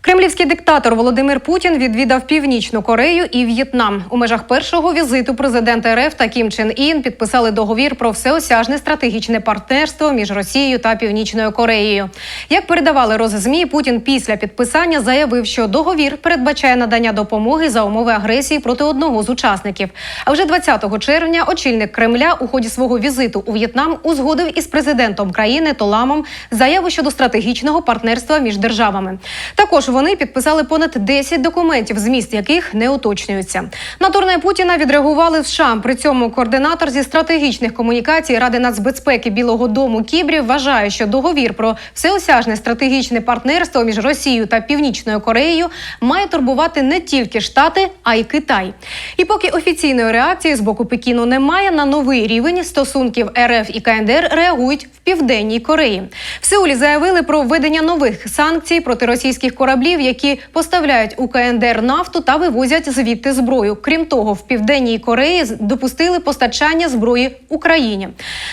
Кремлівський диктатор Володимир Путін відвідав Північну Корею і В'єтнам. У межах першого візиту президента РФ та Кім Чен Ін підписали договір про всеосяжне стратегічне партнерство між Росією та Північною Кореєю. Як передавали роззмі, Путін після підписання заявив, що договір передбачає надання допомоги за умови агресії проти одного з учасників. А вже 20 червня очільник Кремля у ході свого візиту у В'єтнам узгодив із президентом країни Толамом заяву щодо стратегічного партнерства між державами. Також вони підписали понад 10 документів, зміст яких не уточнюються. На турне Путіна відреагували в США. При цьому координатор зі стратегічних комунікацій Ради нацбезпеки Білого Дому Кібрів вважає, що договір про всеосяжне стратегічне партнерство між Росією та Північною Кореєю має турбувати не тільки Штати, а й Китай. І поки офіційної реакції з боку Пекіну немає, на новий рівень стосунків РФ і КНДР реагують в Південній Кореї. В Сеулі заявили про введення нових санкцій проти російських кораблів, які поставляють у КНДР нафту та вивозять звідти зброю. Крім того, в Південній Кореї допустили постачання зброї Україні.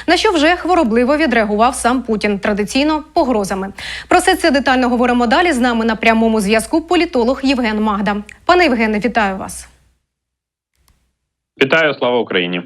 На що вже хворобливо відреагував сам Путін традиційно погрозами. Про все це детально говоримо далі. З нами на прямому зв'язку політолог Євген Магда. Пане Євгене, вітаю вас. Вітаю, слава Україні.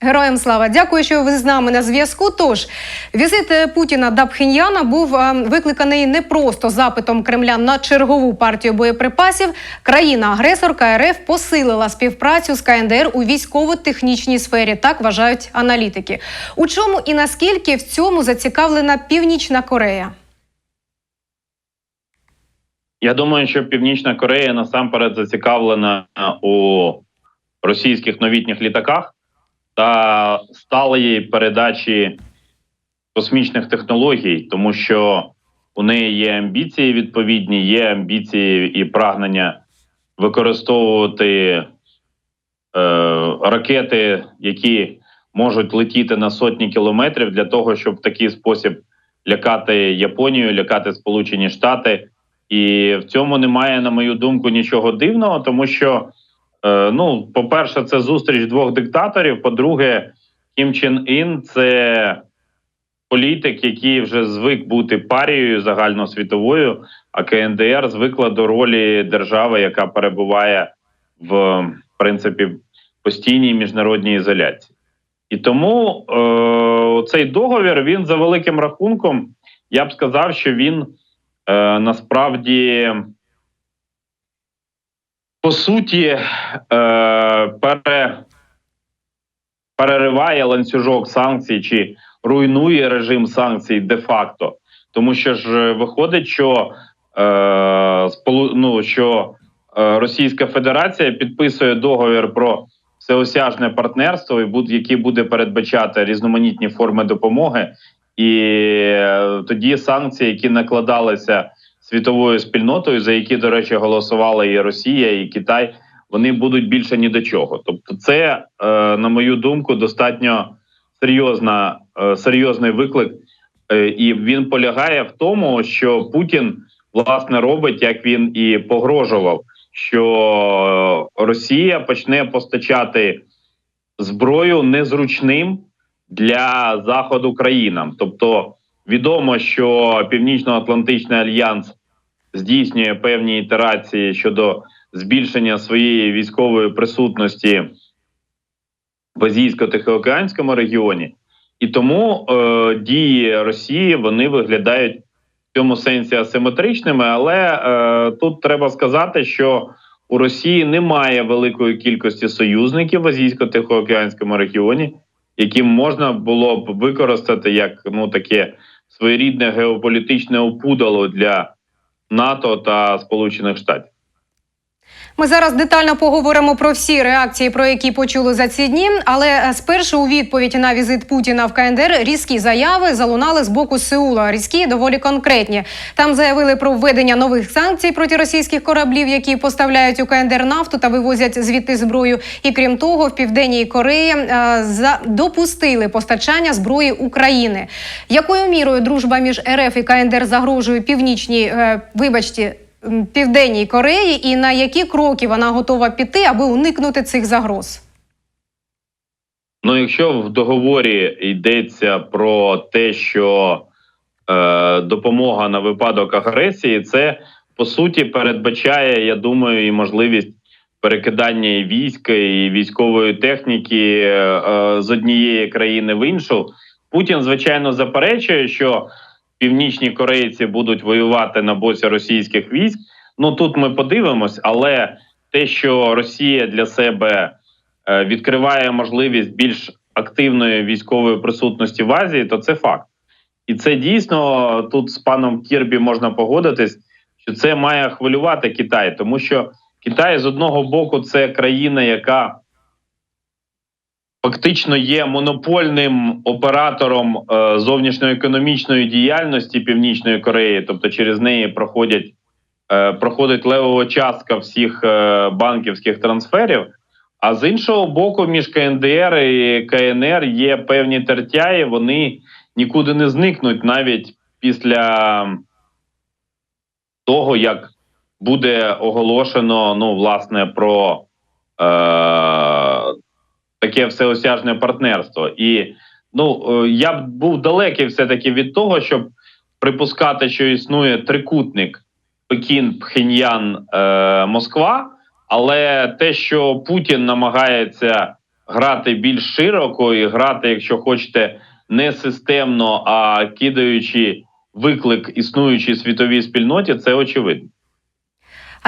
Героям слава, дякую, що ви з нами на зв'язку. Тож візит е, Путіна до Пхеньяна був е, викликаний не просто запитом Кремля на чергову партію боєприпасів. Країна-агресорка РФ посилила співпрацю з КНДР у військово-технічній сфері. Так вважають аналітики. У чому і наскільки в цьому зацікавлена Північна Корея? Я думаю, що Північна Корея насамперед зацікавлена у російських новітніх літаках та сталої передачі космічних технологій, тому що у неї є амбіції відповідні, є амбіції і прагнення використовувати е, ракети, які можуть летіти на сотні кілометрів для того, щоб в такий спосіб лякати Японію, лякати Сполучені Штати. І в цьому немає, на мою думку, нічого дивного, тому що, ну, по-перше, це зустріч двох диктаторів. По-друге, Кім Чен Ін це політик, який вже звик бути парією загальносвітовою, а КНДР звикла до ролі держави, яка перебуває в, в принципі постійній міжнародній ізоляції. І тому е, цей договір він за великим рахунком, я б сказав, що він е, насправді по суті е, пере, перериває ланцюжок санкцій чи руйнує режим санкцій де-факто. Тому що ж виходить, що, е, ну, що е, Російська Федерація підписує договір про всеосяжне партнерство, і який буде передбачати різноманітні форми допомоги. І е, тоді санкції, які накладалися світовою спільнотою, за які, до речі, голосувала і Росія, і Китай, вони будуть більше ні до чого. Тобто, це, е, на мою думку, достатньо серйозна, е, серйозний виклик, Е, і він полягає в тому, що Путін власне робить, як він і погрожував, що Росія почне постачати зброю незручним для заходу країнам. Тобто відомо, що Північно-Атлантичний альянс здійснює певні ітерації щодо збільшення своєї військової присутності в Азійсько-Тихоокеанському регіоні, і тому е, дії Росії вони виглядають в цьому сенсі асиметричними. Але е, тут треба сказати, що у Росії немає великої кількості союзників в Азійсько-Тихоокеанському регіоні, яким можна було б використати як ну таке своєрідне геополітичне опудало для НАТО та Сполучених Штатів. Ми зараз детально поговоримо про всі реакції, про які почули за ці дні. Але е, спершу у відповідь на візит Путіна в КНДР різкі заяви залунали з боку Сеула. Різкі доволі конкретні. Там заявили про введення нових санкцій проти російських кораблів, які поставляють у КНДР нафту та вивозять звідти зброю. І крім того, в південній Кореї е, за допустили постачання зброї України. Якою мірою дружба між РФ і КНДР загрожує північній, е, вибачте, Південній Кореї, і на які кроки вона готова піти, аби уникнути цих загроз? Ну, якщо в договорі йдеться про те, що е, допомога на випадок агресії, це по суті передбачає, я думаю, і можливість перекидання і і військової техніки е, е, з однієї країни в іншу. Путін, звичайно, заперечує, що північні корейці будуть воювати на боці російських військ. Ну тут ми подивимось, але те, що Росія для себе е, відкриває можливість більш активної військової присутності в Азії, то це факт. І це дійсно тут з паном Кірбі можна погодитись, що це має хвилювати Китай, тому що Китай з одного боку це країна, яка фактично є монопольним оператором е, зовнішньоекономічної діяльності Північної Кореї, тобто через неї проходять е, проходить левова частка всіх е, банківських трансферів. А з іншого боку, між КНДР і КНР є певні тертя, і вони нікуди не зникнуть навіть після того, як буде оголошено ну, власне, про е, таке всеосяжне партнерство. І ну, е, я б був далекий все-таки від того, щоб припускати, що існує трикутник Пекін, Пхеньян, е, Москва. Але те, що Путін намагається грати більш широко і грати, якщо хочете, не системно, а кидаючи виклик існуючій світовій спільноті, це очевидно.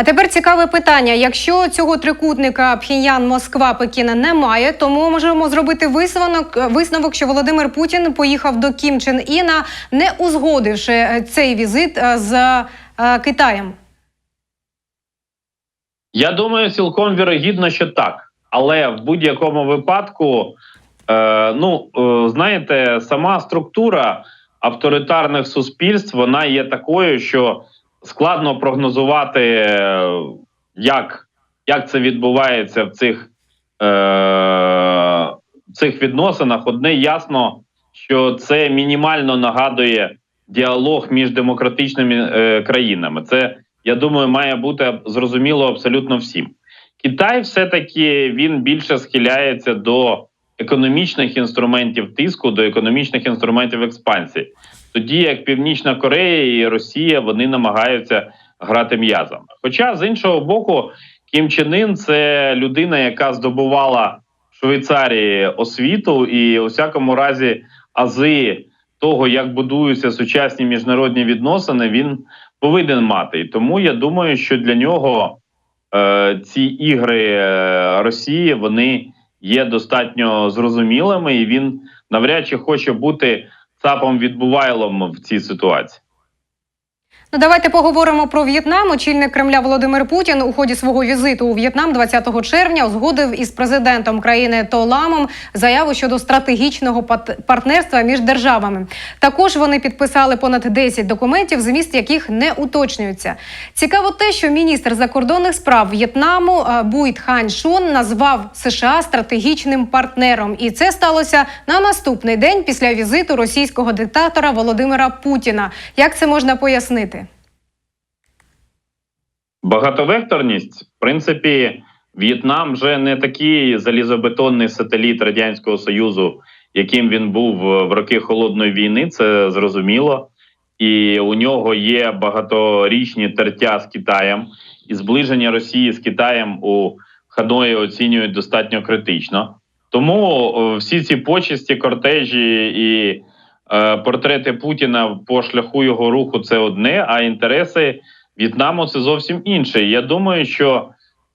А тепер цікаве питання: якщо цього трикутника Пхеньян, Москва, Пекіна немає, то ми можемо зробити висновок, висновок, що Володимир Путін поїхав до Кім Чен Іна, не узгодивши е, цей візит е, з е, Китаєм. Я думаю, цілком вірогідно, що так. Але в будь-якому випадку, е, ну е, знаєте, сама структура авторитарних суспільств вона є такою, що складно прогнозувати, як, як це відбувається в цих, е, цих відносинах. Одне ясно, що це мінімально нагадує діалог між демократичними е, країнами. Це я думаю, має бути зрозуміло абсолютно всім. Китай все-таки він більше схиляється до економічних інструментів тиску, до економічних інструментів експансії. Тоді як Північна Корея і Росія вони намагаються грати м'язами. Хоча з іншого боку, Кім Чен Ін – це людина, яка здобувала в Швейцарії освіту, і у всякому разі ази того, як будуються сучасні міжнародні відносини, він повинен мати. І тому я думаю, що для нього е, ці ігри е, Росії вони є достатньо зрозумілими, і він навряд чи хоче бути цапом відбувайлом в цій ситуації. Ну, давайте поговоримо про В'єтнам. Очільник Кремля Володимир Путін у ході свого візиту у В'єтнам 20 червня узгодив із президентом країни Толамом заяву щодо стратегічного партнерства між державами. Також вони підписали понад 10 документів, зміст яких не уточнюються. Цікаво те, що міністр закордонних справ В'єтнаму е, Буйт Хань Шун назвав США стратегічним партнером, і це сталося на наступний день після візиту російського диктатора Володимира Путіна. Як це можна пояснити? Багатовекторність, в принципі, В'єтнам вже не такий залізобетонний сателіт Радянського Союзу, яким він був в роки холодної війни. Це зрозуміло. І у нього є багаторічні тертя з Китаєм, і зближення Росії з Китаєм у Ханої оцінюють достатньо критично. Тому всі ці почесті, кортежі і е, портрети Путіна по шляху його руху це одне, а інтереси В'єтнаму це зовсім інше. Я думаю, що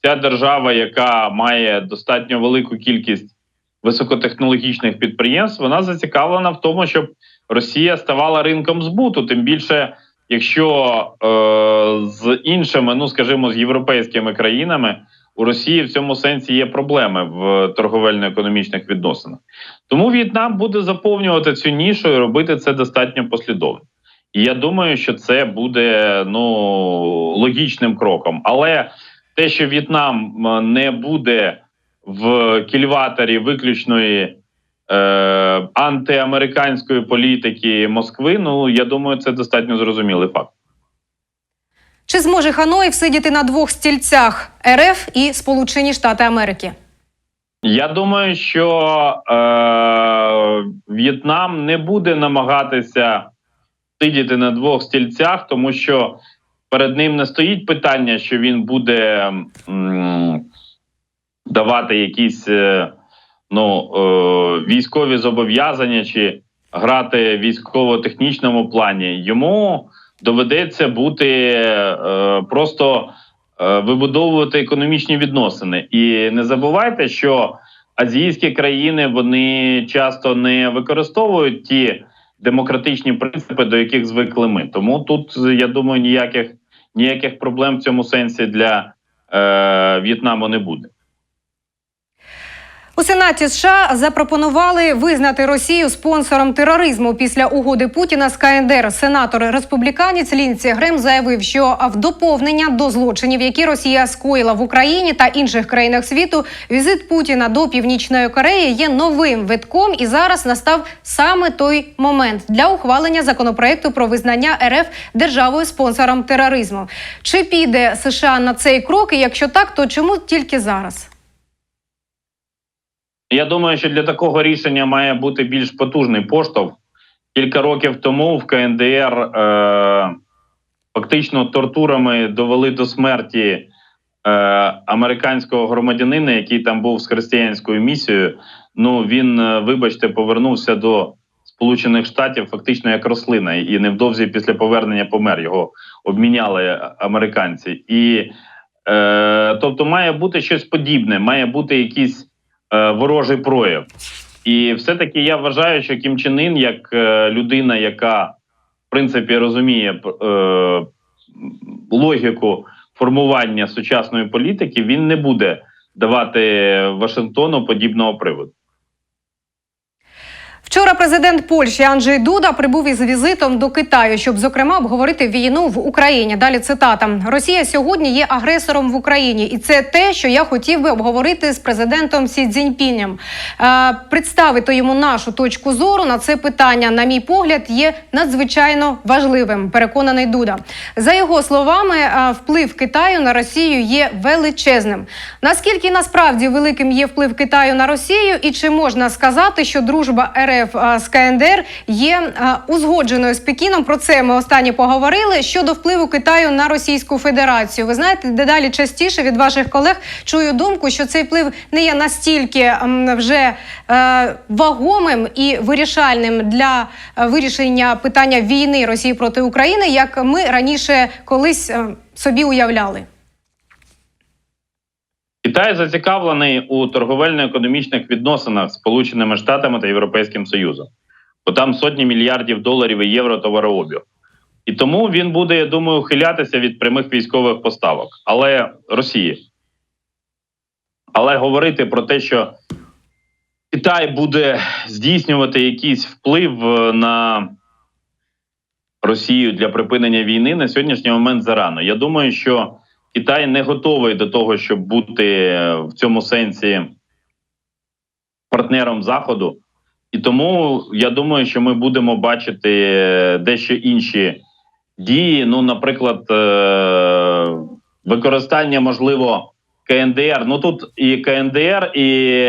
ця держава, яка має достатньо велику кількість високотехнологічних підприємств, вона зацікавлена в тому, щоб Росія ставала ринком збуту. Тим більше, якщо е, з іншими, ну скажімо, з європейськими країнами у Росії в цьому сенсі є проблеми в торговельно-економічних відносинах. Тому В'єтнам буде заповнювати цю нішу і робити це достатньо послідовно. І я думаю, що це буде ну логічним кроком. Але те, що В'єтнам не буде в кільваторі виключної е, антиамериканської політики Москви, ну я думаю, це достатньо зрозумілий факт. Чи зможе Ханой всидіти на двох стільцях РФ і Сполучені Штати Америки? Я думаю, що е, В'єтнам не буде намагатися сидіти на двох стільцях, тому що перед ним не стоїть питання, що він буде давати якісь е, ну, е, військові зобов'язання чи грати в військово-технічному плані. Йому доведеться бути е, просто вибудовувати економічні відносини. І не забувайте, що азійські країни вони часто не використовують ті демократичні принципи, до яких звикли ми. Тому тут я думаю, ніяких ніяких проблем в цьому сенсі для е, В'єтнаму не буде. У Сенаті США запропонували визнати Росію спонсором тероризму після угоди Путіна з КНДР. Сенатор республіканець Лінці Грем заявив, що в доповнення до злочинів, які Росія скоїла в Україні та інших країнах світу, візит Путіна до Північної Кореї є новим витком, і зараз настав саме той момент для ухвалення законопроекту про визнання РФ державою спонсором тероризму. Чи піде США на цей крок? І якщо так, то чому тільки зараз? Я думаю, що для такого рішення має бути більш потужний поштовх. Кілька років тому в КНДР е, фактично тортурами довели до смерті е, американського громадянина, який там був з християнською місією. Ну він, е, вибачте, повернувся до Сполучених Штатів фактично як рослина, і невдовзі після повернення помер його обміняли американці. І е, тобто, має бути щось подібне, має бути якийсь е, ворожий прояв. І все-таки я вважаю, що Кім Чен Ін, як е, людина, яка в принципі розуміє е, логіку формування сучасної політики, він не буде давати Вашингтону подібного приводу. Вчора президент Польщі Анджей Дуда прибув із візитом до Китаю, щоб зокрема обговорити війну в Україні. Далі цитата: Росія сьогодні є агресором в Україні, і це те, що я хотів би обговорити з президентом Сі Цзіньпінем. Е, представити йому нашу точку зору на це питання, на мій погляд, є надзвичайно важливим. Переконаний Дуда. За його словами, е, вплив Китаю на Росію є величезним. Наскільки насправді великим є вплив Китаю на Росію, і чи можна сказати, що дружба РФ е, з КНДР є е, узгодженою з Пекіном? Про це ми останні поговорили щодо впливу Китаю на Російську Федерацію. Ви знаєте, дедалі частіше від ваших колег чую думку, що цей вплив не є настільки вже е, вагомим і вирішальним для вирішення питання війни Росії проти України, як ми раніше колись собі уявляли. Китай зацікавлений у торговельно-економічних відносинах з Сполученими Штатами та Європейським Союзом, бо там сотні мільярдів доларів і євро товарообіг. І тому він буде, я думаю, ухилятися від прямих військових поставок, але Росії. Але говорити про те, що Китай буде здійснювати якийсь вплив е, на Росію для припинення війни на сьогоднішній момент зарано. Я думаю, що Китай не готовий до того, щоб бути в цьому сенсі партнером Заходу. І тому я думаю, що ми будемо бачити дещо інші дії. Ну, наприклад, е, використання, можливо, КНДР. Ну тут і КНДР, і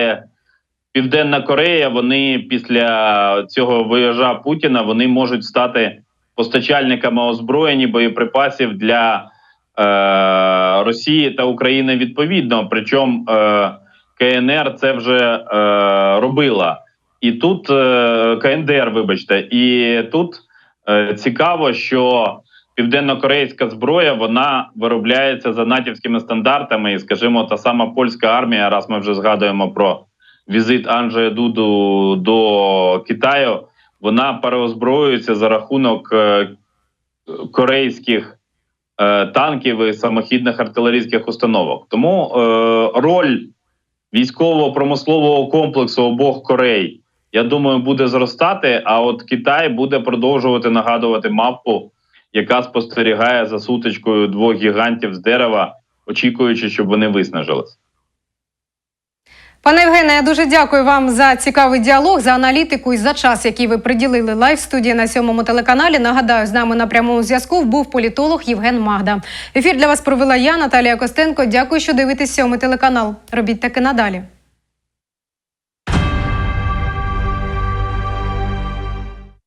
Південна Корея. Вони після цього виїжджа Путіна вони можуть стати постачальниками озброєнь, боєприпасів для е, Росії та України відповідно. Причому е, КНР це вже е, робила. І тут е, КНДР, вибачте, і тут е, цікаво, що південно-корейська зброя вона виробляється за натівськими стандартами. І, скажімо, та сама польська армія, раз ми вже згадуємо про візит Анджея Дуду до Китаю, вона переозброюється за рахунок е, корейських е, танків і самохідних артилерійських установок. Тому е, роль військово-промислового комплексу обох Корей, я думаю, буде зростати. А от Китай буде продовжувати нагадувати мапу, яка спостерігає за сутичкою двох гігантів з дерева, очікуючи, щоб вони виснажились. Пане Євгене, я дуже дякую вам за цікавий діалог, за аналітику і за час, який ви приділили лайв студії на сьомому телеканалі. Нагадаю, з нами на прямому зв'язку був політолог Євген Магда. Ефір для вас провела я, Наталія Костенко. Дякую, що дивитесь сьомий телеканал. Робіть таки надалі.